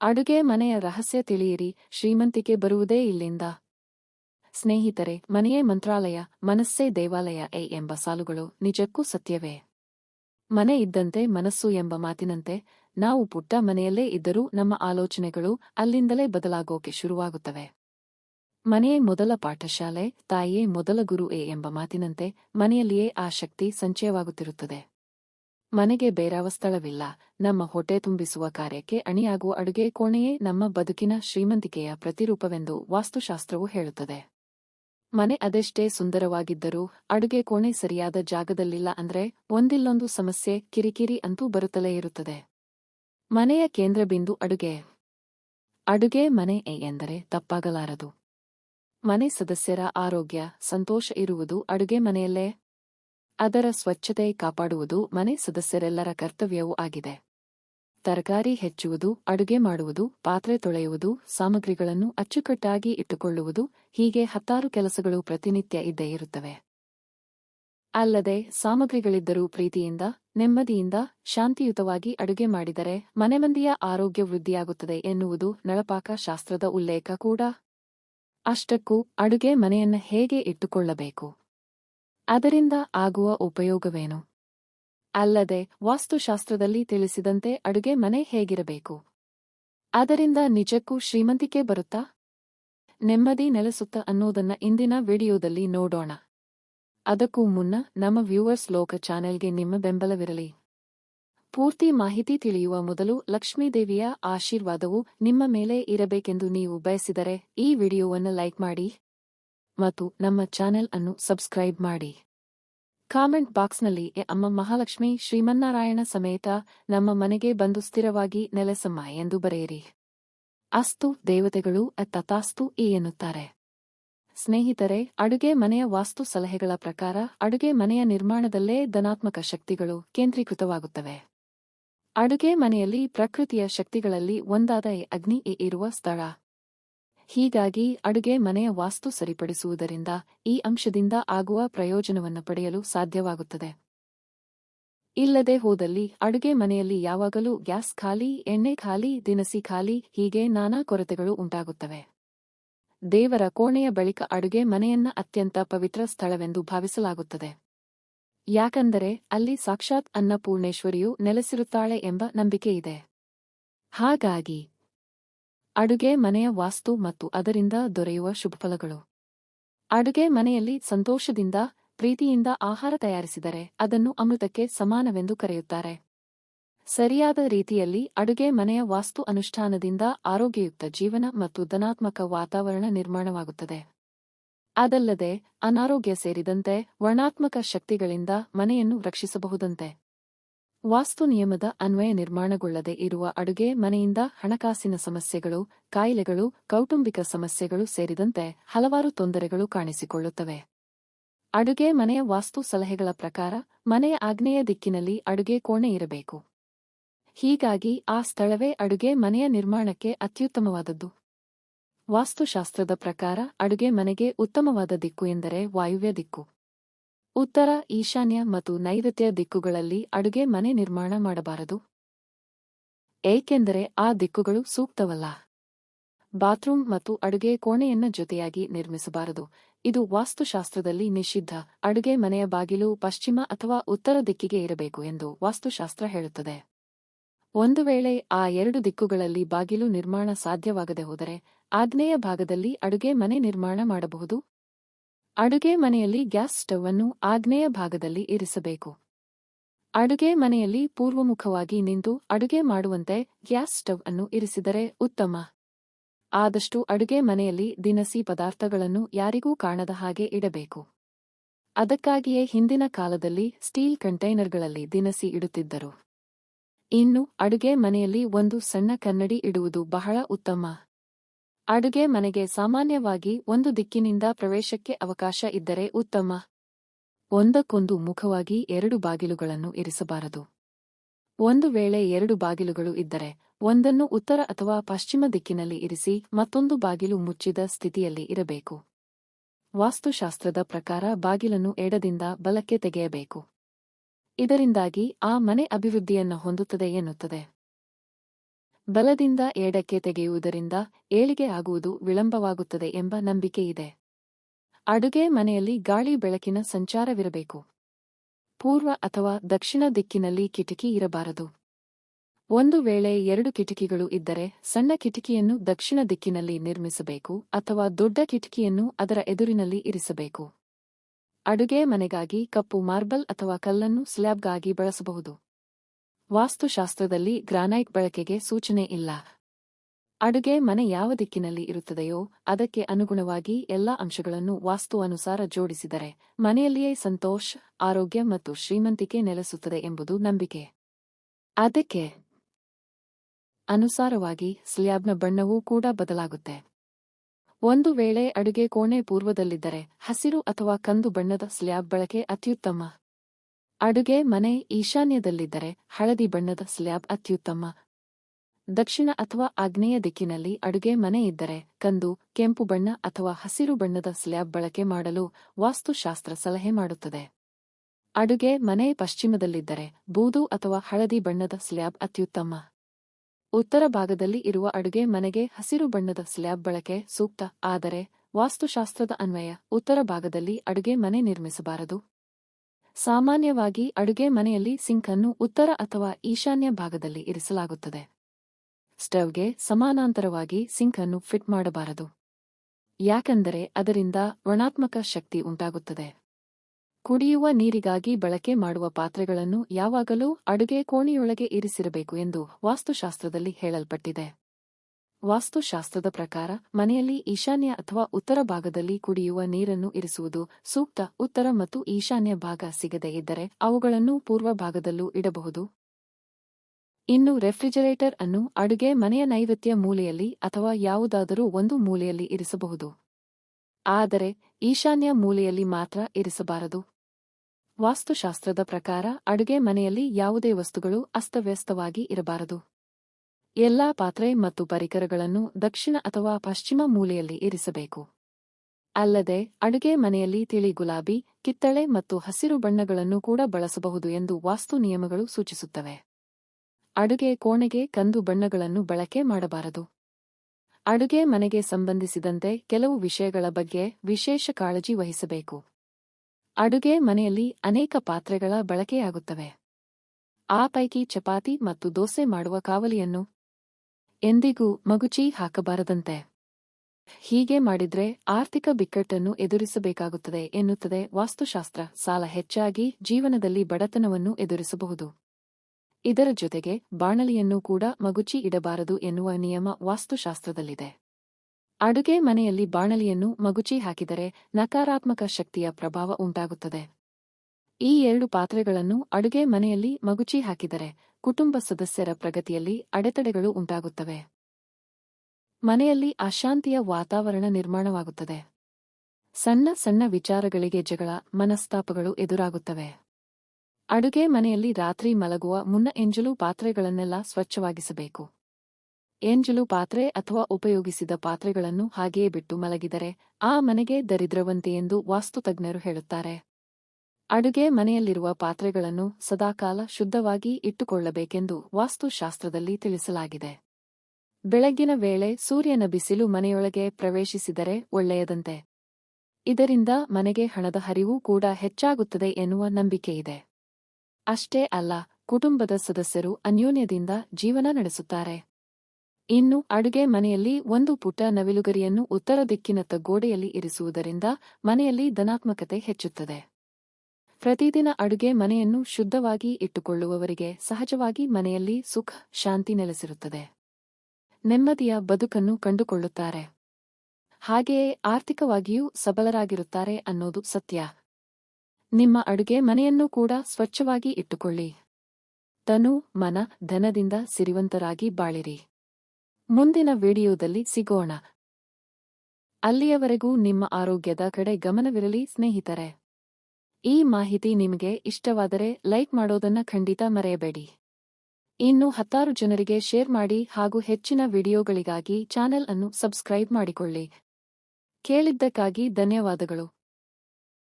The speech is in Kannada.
ಅಡುಗೆ ಮನೆಯ ರಹಸ್ಯ ತಿಳಿಯಿರಿ, ಶ್ರೀಮಂತಿಕೆ ಬರುವುದೇ ಇಲ್ಲಿಂದ. ಸ್ನೇಹಿತರೆ, ಮನೆಯೇ ಮಂತ್ರಾಲಯ, ಮನಸ್ಸೇ ದೇವಾಲಯ ಎ ಎಂಬ ಸಾಲುಗಳು ನಿಜಕ್ಕೂ ಸತ್ಯವೇ? ಮನೆ ಇದ್ದಂತೆ ಮನಸ್ಸು ಎಂಬ ಮಾತಿನಂತೆ, ನಾವು ಪುಟ್ಟ ಮನೆಯಲ್ಲೇ ಇದ್ದರೂ ನಮ್ಮ ಆಲೋಚನೆಗಳು ಅಲ್ಲಿಂದಲೇ ಬದಲಾಗೋಕೆ ಶುರುವಾಗುತ್ತವೆ. ಮನೆಯೇ ಮೊದಲ ಪಾಠಶಾಲೆ, ತಾಯಿಯೇ ಮೊದಲ ಗುರು ಎ ಎಂಬ ಮಾತಿನಂತೆ ಮನೆಯಲ್ಲಿಯೇ ಆ ಶಕ್ತಿ ಸಂಚಯವಾಗುತ್ತಿರುತ್ತದೆ. ಮನೆಗೆ ಬೇರಾವ ಸ್ಥಳವಿಲ್ಲ ನಮ್ಮ ಹೊಟ್ಟೆ ತುಂಬಿಸುವ ಕಾರ್ಯಕ್ಕೆ ಅಣಿಯಾಗುವ ಅಡುಗೆ ಕೋಣೆಯೇ ನಮ್ಮ ಬದುಕಿನ ಶ್ರೀಮಂತಿಕೆಯ ಪ್ರತಿರೂಪವೆಂದು ವಾಸ್ತುಶಾಸ್ತ್ರವು ಹೇಳುತ್ತದೆ. ಮನೆ ಅದೆಷ್ಟೇ ಸುಂದರವಾಗಿದ್ದರೂ ಅಡುಗೆ ಕೋಣೆ ಸರಿಯಾದ ಜಾಗದಲ್ಲಿಲ್ಲ ಅಂದ್ರೆ ಒಂದಿಲ್ಲೊಂದು ಸಮಸ್ಯೆ ಕಿರಿಕಿರಿ ಅಂತೂ ಬರುತ್ತಲೇ ಇರುತ್ತದೆ. ಮನೆಯ ಕೇಂದ್ರಬಿಂದು ಅಡುಗೆ. ಅಡುಗೆ ಮನೆ ಎಂದರೆ ತಪ್ಪಾಗಲಾರದು. ಮನೆ ಸದಸ್ಯರ ಆರೋಗ್ಯ, ಸಂತೋಷ ಇರುವುದು ಅಡುಗೆ ಮನೆಯಲ್ಲೇ. ಅದರ ಸ್ವಚ್ಛತೆ ಕಾಪಾಡುವುದು ಮನೆ ಸದಸ್ಯರೆಲ್ಲರ ಕರ್ತವ್ಯವೂ ಆಗಿದೆ. ತರಕಾರಿ ಹೆಚ್ಚುವುದು, ಅಡುಗೆ ಮಾಡುವುದು, ಪಾತ್ರೆ ತೊಳೆಯುವುದು, ಸಾಮಗ್ರಿಗಳನ್ನು ಅಚ್ಚುಕಟ್ಟಾಗಿ ಇಟ್ಟುಕೊಳ್ಳುವುದು, ಹೀಗೆ ಹತ್ತಾರು ಕೆಲಸಗಳು ಪ್ರತಿನಿತ್ಯ ಇದ್ದೇ ಇರುತ್ತವೆ. ಅಲ್ಲದೆ ಸಾಮಗ್ರಿಗಳಿದ್ದರೂ ಪ್ರೀತಿಯಿಂದ, ನೆಮ್ಮದಿಯಿಂದ, ಶಾಂತಿಯುತವಾಗಿ ಅಡುಗೆ ಮಾಡಿದರೆ ಮನೆಮಂದಿಯ ಆರೋಗ್ಯ ವೃದ್ಧಿಯಾಗುತ್ತದೆ ಎನ್ನುವುದು ನಳಪಾಕ ಶಾಸ್ತ್ರದ ಉಲ್ಲೇಖ ಕೂಡ. ಅಷ್ಟಕ್ಕೂ ಅಡುಗೆ ಮನೆಯನ್ನ ಹೇಗೆ ಇಟ್ಟುಕೊಳ್ಳಬೇಕು? ಅದರಿಂದ ಆಗುವ ಉಪಯೋಗವೇನು? ಅಲ್ಲದೆ, ವಾಸ್ತುಶಾಸ್ತ್ರದಲ್ಲಿ ತಿಳಿಸಿದಂತೆ ಅಡುಗೆ ಮನೆ ಹೇಗಿರಬೇಕು? ಅದರಿಂದ ನಿಜಕ್ಕೂ ಶ್ರೀಮಂತಿಕೆ ಬರುತ್ತಾ? ನೆಮ್ಮದಿ ನೆಲೆಸುತ್ತ ಅನ್ನೋದನ್ನ ಇಂದಿನ ವಿಡಿಯೋದಲ್ಲಿ ನೋಡೋಣ. ಅದಕ್ಕೂ ಮುನ್ನ ನಮ್ಮ ವ್ಯೂವರ್ಸ್ ಲೋಕ ಚಾನೆಲ್ಗೆ ನಿಮ್ಮ ಬೆಂಬಲವಿರಲಿ. ಪೂರ್ತಿ ಮಾಹಿತಿ ತಿಳಿಯುವ ಮೊದಲು ಲಕ್ಷ್ಮೀದೇವಿಯ ಆಶೀರ್ವಾದವು ನಿಮ್ಮ ಮೇಲೆ ಇರಬೇಕೆಂದು ನೀವು ಬಯಸಿದರೆ ಈ ವಿಡಿಯೋವನ್ನು ಲೈಕ್ ಮಾಡಿ. ಮತ್ತು ನಮ್ಮ ಚಾನೆಲ್ ಅನ್ನು ಸಬ್ಸ್ಕ್ರೈಬ್ ಮಾಡಿ. ಕಾಮೆಂಟ್ ಬಾಕ್ಸ್ನಲ್ಲಿ ಎ ಅಮ್ಮ ಮಹಾಲಕ್ಷ್ಮಿ ಶ್ರೀಮನ್ನಾರಾಯಣ ಸಮೇತ ನಮ್ಮ ಮನೆಗೆ ಬಂದು ಸ್ಥಿರವಾಗಿ ನೆಲೆಸಮ್ಮ ಎಂದು ಬರೆಯಿರಿ. ಅಸ್ತು ದೇವತೆಗಳು ತಥಾಸ್ತು ಈ ಎನ್ನುತ್ತಾರೆ. ಸ್ನೇಹಿತರೆ, ಅಡುಗೆ ಮನೆಯ ವಾಸ್ತು ಸಲಹೆಗಳ ಪ್ರಕಾರ ಅಡುಗೆ ಮನೆಯ ನಿರ್ಮಾಣದಲ್ಲೇ ಧನಾತ್ಮಕ ಶಕ್ತಿಗಳು ಕೇಂದ್ರೀಕೃತವಾಗುತ್ತವೆ. ಅಡುಗೆ ಮನೆಯಲ್ಲಿ ಪ್ರಕೃತಿಯ ಶಕ್ತಿಗಳಲ್ಲಿ ಒಂದಾದ ಅಗ್ನಿ ಇರುವ ಸ್ಥಳ. ಹೀಗಾಗಿ ಅಡುಗೆ ಮನೆಯ ವಾಸ್ತು ಸರಿಪಡಿಸುವುದರಿಂದ ಈ ಅಂಶದಿಂದ ಆಗುವ ಪ್ರಯೋಜನವನ್ನು ಪಡೆಯಲು ಸಾಧ್ಯವಾಗುತ್ತದೆ. ಇಲ್ಲದೆ ಹೋದಲ್ಲಿ ಅಡುಗೆ ಮನೆಯಲ್ಲಿ ಯಾವಾಗಲೂ ಗ್ಯಾಸ್ ಖಾಲಿ, ಎಣ್ಣೆ ಖಾಲಿ, ದಿನಸಿ ಖಾಲಿ, ಹೀಗೆ ನಾನಾ ಕೊರತೆಗಳು ಉಂಟಾಗುತ್ತವೆ. ದೇವರ ಕೋಣೆಯ ಬಳಿಕ ಅಡುಗೆ ಮನೆಯನ್ನ ಅತ್ಯಂತ ಪವಿತ್ರ ಸ್ಥಳವೆಂದು ಭಾವಿಸಲಾಗುತ್ತದೆ. ಯಾಕಂದರೆ ಅಲ್ಲಿ ಸಾಕ್ಷಾತ್ ಅನ್ನಪೂರ್ಣೇಶ್ವರಿಯು ನೆಲೆಸಿರುತ್ತಾಳೆ ಎಂಬ ನಂಬಿಕೆಯಿದೆ. ಹಾಗಾಗಿ ಅಡುಗೆ ಮನೆಯ ವಾಸ್ತು ಮತ್ತು ಅದರಿಂದ ದೊರೆಯುವ ಶುಭಫಲಗಳು. ಅಡುಗೆ ಮನೆಯಲ್ಲಿ ಸಂತೋಷದಿಂದ, ಪ್ರೀತಿಯಿಂದ ಆಹಾರ ತಯಾರಿಸಿದರೆ ಅದನ್ನು ಅಮೃತಕ್ಕೆ ಸಮಾನವೆಂದು ಕರೆಯುತ್ತಾರೆ. ಸರಿಯಾದ ರೀತಿಯಲ್ಲಿ ಅಡುಗೆ ಮನೆಯ ವಾಸ್ತು ಅನುಷ್ಠಾನದಿಂದ ಆರೋಗ್ಯಯುಕ್ತ ಜೀವನ ಮತ್ತು ಧನಾತ್ಮಕ ವಾತಾವರಣ ನಿರ್ಮಾಣವಾಗುತ್ತದೆ. ಅದಲ್ಲದೆ, ಅನಾರೋಗ್ಯ ಸೇರಿದಂತೆ ವರ್ಣಾತ್ಮಕ ಶಕ್ತಿಗಳಿಂದ ಮನೆಯನ್ನು ರಕ್ಷಿಸಬಹುದಂತೆ. ವಾಸ್ತು ನಿಯಮದ ಅನ್ವಯ ನಿರ್ಮಾಣಗೊಳ್ಳದೆ ಇರುವ ಅಡುಗೆ ಮನೆಯಿಂದ ಹಣಕಾಸಿನ ಸಮಸ್ಯೆಗಳು, ಕಾಯಿಲೆಗಳು, ಕೌಟುಂಬಿಕ ಸಮಸ್ಯೆಗಳು ಸೇರಿದಂತೆ ಹಲವಾರು ತೊಂದರೆಗಳು ಕಾಣಿಸಿಕೊಳ್ಳುತ್ತವೆ. ಅಡುಗೆ ಮನೆಯ ವಾಸ್ತು ಸಲಹೆಗಳ ಪ್ರಕಾರ, ಮನೆಯ ಆಗ್ನೇಯ ದಿಕ್ಕಿನಲ್ಲಿ ಅಡುಗೆ ಕೋಣೆ ಇರಬೇಕು. ಹೀಗಾಗಿ ಆ ಸ್ಥಳವೇ ಅಡುಗೆ ಮನೆಯ ನಿರ್ಮಾಣಕ್ಕೆ ಅತ್ಯುತ್ತಮವಾದದ್ದು. ವಾಸ್ತುಶಾಸ್ತ್ರದ ಪ್ರಕಾರ, ಅಡುಗೆ ಮನೆಗೆ ಉತ್ತಮವಾದ ದಿಕ್ಕು ಎಂದರೆ ವಾಯುವ್ಯ ದಿಕ್ಕು. ಉತ್ತರ ಈಶಾನ್ಯ ಮತ್ತು ನೈಋತ್ಯ ದಿಕ್ಕುಗಳಲ್ಲಿ ಅಡುಗೆ ಮನೆ ನಿರ್ಮಾಣ ಮಾಡಬಾರದು. ಏಕೆಂದರೆ ಆ ದಿಕ್ಕುಗಳು ಸೂಕ್ತವಲ್ಲ. ಬಾತ್ರೂಮ್ ಮತ್ತು ಅಡುಗೆ ಕೋಣೆಯನ್ನ ಜೊತೆಯಾಗಿ ನಿರ್ಮಿಸಬಾರದು. ಇದು ವಾಸ್ತುಶಾಸ್ತ್ರದಲ್ಲಿ ನಿಷಿದ್ಧ. ಅಡುಗೆ ಮನೆಯ ಬಾಗಿಲು ಪಶ್ಚಿಮ ಅಥವಾ ಉತ್ತರ ದಿಕ್ಕಿಗೆ ಇರಬೇಕು ಎಂದು ವಾಸ್ತುಶಾಸ್ತ್ರ ಹೇಳುತ್ತದೆ. ಒಂದು ವೇಳೆ ಆ ಎರಡು ದಿಕ್ಕುಗಳಲ್ಲಿ ಬಾಗಿಲು ನಿರ್ಮಾಣ ಸಾಧ್ಯವಾಗದೆ ಹೋದರೆ, ಆಗ್ನೇಯ ಭಾಗದಲ್ಲಿ ಅಡುಗೆ ಮನೆ ನಿರ್ಮಾಣ ಮಾಡಬಹುದು. ಅಡುಗೆ ಮನೆಯಲ್ಲಿ ಗ್ಯಾಸ್ ಸ್ಟವ್ ಅನ್ನು ಆಗ್ನೇಯ ಭಾಗದಲ್ಲಿ ಇರಿಸಬೇಕು. ಅಡುಗೆ ಮನೆಯಲ್ಲಿ ಪೂರ್ವಮುಖವಾಗಿ ನಿಂತು ಅಡುಗೆ ಮಾಡುವಂತೆ ಗ್ಯಾಸ್ ಸ್ಟವ್ ಅನ್ನು ಇರಿಸಿದರೆ ಉತ್ತಮ. ಆದಷ್ಟು ಅಡುಗೆ ಮನೆಯಲ್ಲಿ ದಿನಸಿ ಪದಾರ್ಥಗಳನ್ನು ಯಾರಿಗೂ ಕಾಣದ ಹಾಗೆ ಇಡಬೇಕು. ಅದಕ್ಕಾಗಿಯೇ ಹಿಂದಿನ ಕಾಲದಲ್ಲಿ ಸ್ಟೀಲ್ ಕಂಟೈನರ್ಗಳಲ್ಲಿ ದಿನಸಿ ಇಡುತ್ತಿದ್ದರು. ಇನ್ನು ಅಡುಗೆ ಮನೆಯಲ್ಲಿ ಒಂದು ಸಣ್ಣ ಕನ್ನಡಿ ಇಡುವುದು ಬಹಳ ಉತ್ತಮ. ಅಡುಗೆ ಮನೆಗೆ ಸಾಮಾನ್ಯವಾಗಿ ಒಂದು ದಿಕ್ಕಿನಿಂದ ಪ್ರವೇಶಕ್ಕೆ ಅವಕಾಶ ಇದ್ದರೆ ಉತ್ತಮ. ಒಂದಕ್ಕೊಂದು ಮುಖವಾಗಿ ಎರಡು ಬಾಗಿಲುಗಳನ್ನು ಇರಿಸಬಾರದು. ಒಂದು ವೇಳೆ ಎರಡು ಬಾಗಿಲುಗಳು ಇದ್ದರೆ, ಒಂದನ್ನು ಉತ್ತರ ಅಥವಾ ಪಶ್ಚಿಮ ದಿಕ್ಕಿನಲ್ಲಿ ಇರಿಸಿ ಮತ್ತೊಂದು ಬಾಗಿಲು ಮುಚ್ಚಿದ ಸ್ಥಿತಿಯಲ್ಲಿ ಇರಬೇಕು. ವಾಸ್ತುಶಾಸ್ತ್ರದ ಪ್ರಕಾರ ಬಾಗಿಲನ್ನು ಎಡದಿಂದ ಬಲಕ್ಕೆ ತೆಗೆಯಬೇಕು. ಇದರಿಂದಾಗಿ ಆ ಮನೆ ಅಭಿವೃದ್ಧಿಯನ್ನು ಹೊಂದುತ್ತದೆ ಎನ್ನುತ್ತದೆ. ಬಲದಿಂದ ಎಡಕ್ಕೆ ತೆಗೆಯುವುದರಿಂದ ಏಳಿಗೆ ಆಗುವುದು ವಿಳಂಬವಾಗುತ್ತದೆ ಎಂಬ ನಂಬಿಕೆ ಇದೆ. ಅಡುಗೆ ಮನೆಯಲ್ಲಿ ಗಾಳಿ ಬೆಳಕಿನ ಸಂಚಾರವಿರಬೇಕು. ಪೂರ್ವ ಅಥವಾ ದಕ್ಷಿಣ ದಿಕ್ಕಿನಲ್ಲಿ ಕಿಟಕಿ ಇರಬಾರದು. ಒಂದು ವೇಳೆ ಎರಡು ಕಿಟಕಿಗಳು ಇದ್ದರೆ ಸಣ್ಣ ಕಿಟಕಿಯನ್ನು ದಕ್ಷಿಣ ದಿಕ್ಕಿನಲ್ಲಿ ನಿರ್ಮಿಸಬೇಕು ಅಥವಾ ದೊಡ್ಡ ಕಿಟಕಿಯನ್ನು ಅದರ ಎದುರಿನಲ್ಲಿ ಇರಿಸಬೇಕು. ಅಡುಗೆ ಮನೆಗಾಗಿ ಕಪ್ಪು ಮಾರ್ಬಲ್ ಅಥವಾ ಕಲ್ಲನ್ನು ಸ್ಲ್ಯಾಬ್ಗಾಗಿ ಬಳಸಬಹುದು. ವಾಸ್ತುಶಾಸ್ತ್ರದಲ್ಲಿ ಗ್ರಾನೈಟ್ ಬಳಕೆಗೆ ಸೂಚನೆ ಇಲ್ಲ. ಅಡುಗೆ ಮನೆ ಯಾವ ದಿಕ್ಕಿನಲ್ಲಿ ಇರುತ್ತದೆಯೋ ಅದಕ್ಕೆ ಅನುಗುಣವಾಗಿ ಎಲ್ಲ ಅಂಶಗಳನ್ನು ವಾಸ್ತು ಅನುಸಾರ ಜೋಡಿಸಿದರೆ ಮನೆಯಲ್ಲಿಯೇ ಸಂತೋಷ, ಆರೋಗ್ಯ ಮತ್ತು ಶ್ರೀಮಂತಿಕೆ ನೆಲೆಸುತ್ತದೆ ಎಂಬುದು ನಂಬಿಕೆ. ಅದಕ್ಕೆ ಅನುಸಾರವಾಗಿ ಸ್ಲ್ಯಾಬ್ನ ಬಣ್ಣವೂ ಕೂಡ ಬದಲಾಗುತ್ತೆ. ಒಂದು ವೇಳೆ ಅಡುಗೆ ಕೋಣೆ ಪೂರ್ವದಲ್ಲಿದ್ದರೆ ಹಸಿರು ಅಥವಾ ಕಂದು ಬಣ್ಣದ ಸ್ಲ್ಯಾಬ್ ಬಳಕೆ ಅತ್ಯುತ್ತಮ. ಅಡುಗೆ ಮನೆ ಈಶಾನ್ಯದಲ್ಲಿದ್ದರೆ ಹಳದಿ ಬಣ್ಣದ ಸ್ಲ್ಯಾಬ್ ಅತ್ಯುತ್ತಮ. ದಕ್ಷಿಣ ಅಥವಾ ಆಗ್ನೇಯ ದಿಕ್ಕಿನಲ್ಲಿ ಅಡುಗೆ ಮನೆ ಇದ್ದರೆ ಕಂದು, ಕೆಂಪು ಬಣ್ಣ ಅಥವಾ ಹಸಿರು ಬಣ್ಣದ ಸ್ಲ್ಯಾಬ್ ಬಳಕೆ ಮಾಡಲು ವಾಸ್ತುಶಾಸ್ತ್ರ ಸಲಹೆ ಮಾಡುತ್ತದೆ. ಅಡುಗೆ ಮನೆ ಪಶ್ಚಿಮದಲ್ಲಿದ್ದರೆ ಬೂದು ಅಥವಾ ಹಳದಿ ಬಣ್ಣದ ಸ್ಲ್ಯಾಬ್ ಅತ್ಯುತ್ತಮ. ಉತ್ತರ ಭಾಗದಲ್ಲಿ ಇರುವ ಅಡುಗೆ ಮನೆಗೆ ಹಸಿರು ಬಣ್ಣದ ಸ್ಲ್ಯಾಬ್ ಬಳಕೆ ಸೂಕ್ತ, ಆದರೆ ವಾಸ್ತುಶಾಸ್ತ್ರದ ಅನ್ವಯ ಉತ್ತರ ಭಾಗದಲ್ಲಿ ಅಡುಗೆ ಮನೆ ನಿರ್ಮಿಸಬಾರದು. ಸಾಮಾನ್ಯವಾಗಿ ಅಡುಗೆ ಮನೆಯಲ್ಲಿ ಸಿಂಕ್ ಅನ್ನು ಉತ್ತರ ಅಥವಾ ಈಶಾನ್ಯ ಭಾಗದಲ್ಲಿ ಇರಿಸಲಾಗುತ್ತದೆ. ಸ್ಟವ್ಗೆ ಸಮಾನಾಂತರವಾಗಿ ಸಿಂಕ್ ಅನ್ನು ಫಿಟ್ ಮಾಡಬಾರದು. ಯಾಕೆಂದರೆ ಅದರಿಂದ ಋಣಾತ್ಮಕ ಶಕ್ತಿ ಉಂಟಾಗುತ್ತದೆ. ಕುಡಿಯುವ ನೀರಿಗಾಗಿ ಬಳಕೆ ಮಾಡುವ ಪಾತ್ರೆಗಳನ್ನು ಯಾವಾಗಲೂ ಅಡುಗೆ ಕೋಣೆಯೊಳಗೆ ಇರಿಸಿರಬೇಕು ಎಂದು ವಾಸ್ತುಶಾಸ್ತ್ರದಲ್ಲಿ ಹೇಳಲ್ಪಟ್ಟಿದೆ. ವಾಸ್ತುಶಾಸ್ತ್ರದ ಪ್ರಕಾರ, ಮನೆಯಲ್ಲಿ ಈಶಾನ್ಯ ಅಥವಾ ಉತ್ತರ ಭಾಗದಲ್ಲಿ ಕುಡಿಯುವ ನೀರನ್ನು ಇರಿಸುವುದು ಸೂಕ್ತ. ಉತ್ತರ ಮತ್ತು ಈಶಾನ್ಯ ಭಾಗ ಸಿಗದೇ ಇದ್ದರೆ ಅವುಗಳನ್ನು ಪೂರ್ವ ಭಾಗದಲ್ಲೂ ಇಡಬಹುದು. ಇನ್ನು ರೆಫ್ರಿಜರೇಟರ್ ಅನ್ನು ಅಡುಗೆ ಮನೆಯ ನೈಋತ್ಯ ಮೂಲೆಯಲ್ಲಿ ಅಥವಾ ಯಾವುದಾದರೂ ಒಂದು ಮೂಲೆಯಲ್ಲಿ ಇರಿಸಬಹುದು. ಆದರೆ, ಈಶಾನ್ಯ ಮೂಲೆಯಲ್ಲಿ ಮಾತ್ರ ಇರಿಸಬಾರದು. ವಾಸ್ತುಶಾಸ್ತ್ರದ ಪ್ರಕಾರ, ಅಡುಗೆ ಮನೆಯಲ್ಲಿ ಯಾವುದೇ ವಸ್ತುಗಳು ಅಸ್ತವ್ಯಸ್ತವಾಗಿ ಇರಬಾರದು. ಎಲ್ಲಾ ಪಾತ್ರೆ ಮತ್ತು ಪರಿಕರಗಳನ್ನು ದಕ್ಷಿಣ ಅಥವಾ ಪಶ್ಚಿಮ ಮೂಲೆಯಲ್ಲಿ ಇರಿಸಬೇಕು. ಅಲ್ಲದೆ, ಅಡುಗೆ ಮನೆಯಲ್ಲಿ ತಿಳಿ ಗುಲಾಬಿ, ಕಿತ್ತಳೆ ಮತ್ತು ಹಸಿರು ಬಣ್ಣಗಳನ್ನು ಕೂಡ ಬಳಸಬಹುದು ಎಂದು ವಾಸ್ತು ನಿಯಮಗಳು ಸೂಚಿಸುತ್ತವೆ. ಅಡುಗೆ ಕೋಣೆಗೆ ಕಂದು ಬಣ್ಣಗಳನ್ನು ಬಳಕೆ ಮಾಡಬಾರದು. ಅಡುಗೆ ಮನೆಗೆ ಸಂಬಂಧಿಸಿದಂತೆ ಕೆಲವು ವಿಷಯಗಳ ಬಗ್ಗೆ ವಿಶೇಷ ಕಾಳಜಿ ವಹಿಸಬೇಕು. ಅಡುಗೆ ಮನೆಯಲ್ಲಿ ಅನೇಕ ಪಾತ್ರೆಗಳ ಬಳಕೆಯಾಗುತ್ತವೆ. ಆ ಪೈಕಿ ಚಪಾತಿ ಮತ್ತು ದೋಸೆ ಮಾಡುವ ಕಾವಲಿಯನ್ನು ಎಂದಿಗೂ ಮಗುಚಿ ಹಾಕಬಾರದಂತೆ. ಹೀಗೆ ಮಾಡಿದ್ರೆ ಆರ್ಥಿಕ ಬಿಕ್ಕಟ್ಟನ್ನು ಎದುರಿಸಬೇಕಾಗುತ್ತದೆ ಎನ್ನುತ್ತದೆ ವಾಸ್ತುಶಾಸ್ತ್ರ. ಸಾಲ ಹೆಚ್ಚಾಗಿ ಜೀವನದಲ್ಲಿ ಬಡತನವನ್ನು ಎದುರಿಸಬಹುದು. ಇದರ ಜೊತೆಗೆ ಬಾಣಲಿಯನ್ನು ಕೂಡ ಮಗುಚಿ ಇಡಬಾರದು ಎನ್ನುವ ನಿಯಮ ವಾಸ್ತುಶಾಸ್ತ್ರದಲ್ಲಿದೆ. ಅಡುಗೆ ಮನೆಯಲ್ಲಿ ಬಾಣಲಿಯನ್ನು ಮಗುಚಿ ಹಾಕಿದರೆ ನಕಾರಾತ್ಮಕ ಶಕ್ತಿಯ ಪ್ರಭಾವ ಉಂಟಾಗುತ್ತದೆ. ಈ ಎರಡು ಪಾತ್ರೆಗಳನ್ನು ಅಡುಗೆ ಮನೆಯಲ್ಲಿ ಮಗುಚಿ ಹಾಕಿದರೆ ಕುಟುಂಬ ಸದಸ್ಯರ ಪ್ರಗತಿಯಲ್ಲಿ ಅಡೆತಡೆಗಳು ಉಂಟಾಗುತ್ತವೆ. ಮನೆಯಲ್ಲಿ ಅಶಾಂತಿಯ ವಾತಾವರಣ ನಿರ್ಮಾಣವಾಗುತ್ತದೆ. ಸಣ್ಣ ಸಣ್ಣ ವಿಚಾರಗಳಿಗೆ ಜಗಳ, ಮನಸ್ತಾಪಗಳು ಎದುರಾಗುತ್ತವೆ. ಅಡುಗೆ ಮನೆಯಲ್ಲಿ ರಾತ್ರಿ ಮಲಗುವ ಮುನ್ನ ಎಂಜಲು ಪಾತ್ರೆಗಳನ್ನೆಲ್ಲ ಸ್ವಚ್ಛವಾಗಿಸಬೇಕು. ಎಂಜಲು ಪಾತ್ರೆ ಅಥವಾ ಉಪಯೋಗಿಸಿದ ಪಾತ್ರೆಗಳನ್ನು ಹಾಗೆಯೇ ಬಿಟ್ಟು ಮಲಗಿದರೆ, ಆ ಮನೆಗೆ ದರಿದ್ರವಂತೆ ಎಂದು ವಾಸ್ತುತಜ್ಞರು ಹೇಳುತ್ತಾರೆ. ಅಡುಗೆ ಮನೆಯಲ್ಲಿರುವ ಪಾತ್ರೆಗಳನ್ನು ಸದಾಕಾಲ ಶುದ್ಧವಾಗಿ ಇಟ್ಟುಕೊಳ್ಳಬೇಕೆಂದು ವಾಸ್ತುಶಾಸ್ತ್ರದಲ್ಲಿ ತಿಳಿಸಲಾಗಿದೆ. ಬೆಳಗ್ಗಿನ ವೇಳೆ ಸೂರ್ಯನ ಬಿಸಿಲು ಮನೆಯೊಳಗೆ ಪ್ರವೇಶಿಸಿದರೆ ಒಳ್ಳೆಯದಂತೆ. ಇದರಿಂದ ಮನೆಗೆ ಹಣದ ಹರಿವು ಕೂಡ ಹೆಚ್ಚಾಗುತ್ತದೆ ಎನ್ನುವ ನಂಬಿಕೆಯಿದೆ ಅಷ್ಟೇ ಅಲ್ಲ, ಕುಟುಂಬದ ಸದಸ್ಯರು ಅನ್ಯೋನ್ಯದಿಂದ ಜೀವನ ನಡೆಸುತ್ತಾರೆ. ಇನ್ನು ಅಡುಗೆ ಮನೆಯಲ್ಲಿ ಒಂದು ಪುಟ ನವಿಲುಗರಿಯನ್ನು ಉತ್ತರ ದಿಕ್ಕಿನತ್ತ ಗೋಡೆಯಲ್ಲಿ ಇರಿಸುವುದರಿಂದ ಮನೆಯಲ್ಲಿ ಧನಾತ್ಮಕತೆ ಹೆಚ್ಚುತ್ತದೆ. ಪ್ರತಿದಿನ ಅಡುಗೆ ಮನೆಯನ್ನು ಶುದ್ಧವಾಗಿ ಇಟ್ಟುಕೊಳ್ಳುವವರಿಗೆ ಸಹಜವಾಗಿ ಮನೆಯಲ್ಲಿ ಸುಖ, ಶಾಂತಿ ನೆಲೆಸಿರುತ್ತದೆ. ನೆಮ್ಮದಿಯ ಬದುಕನ್ನು ಕಂಡುಕೊಳ್ಳುತ್ತಾರೆ. ಹಾಗೆಯೇ ಆರ್ಥಿಕವಾಗಿಯೂ ಸಬಲರಾಗಿರುತ್ತಾರೆ ಅನ್ನೋದು ಸತ್ಯ. ನಿಮ್ಮ ಅಡುಗೆ ಮನೆಯನ್ನು ಕೂಡ ಸ್ವಚ್ಛವಾಗಿ ಇಟ್ಟುಕೊಳ್ಳಿ. ತನು, ಮನ, ಧನದಿಂದ ಸಿರಿವಂತರಾಗಿ ಬಾಳಿರಿ. ಮುಂದಿನ ವಿಡಿಯೋದಲ್ಲಿ ಸಿಗೋಣ. ಅಲ್ಲಿಯವರೆಗೂ ನಿಮ್ಮ ಆರೋಗ್ಯದ ಕಡೆ ಗಮನವಿರಲಿ ಸ್ನೇಹಿತರೆ. ಈ ಮಾಹಿತಿ ನಿಮಗೆ ಇಷ್ಟವಾದರೆ ಲೈಕ್ ಮಾಡೋದನ್ನ ಖಂಡಿತ ಮರೆಯಬೇಡಿ. ಇನ್ನು ಹತ್ತಾರು ಜನರಿಗೆ ಶೇರ್ ಮಾಡಿ ಹಾಗೂ ಹೆಚ್ಚಿನ ವಿಡಿಯೋಗಳಿಗಾಗಿ ಚಾನೆಲ್ ಅನ್ನು ಸಬ್ಸ್ಕ್ರೈಬ್ ಮಾಡಿಕೊಳ್ಳಿ. ಕೇಳಿದ್ದಕ್ಕಾಗಿ ಧನ್ಯವಾದಗಳು.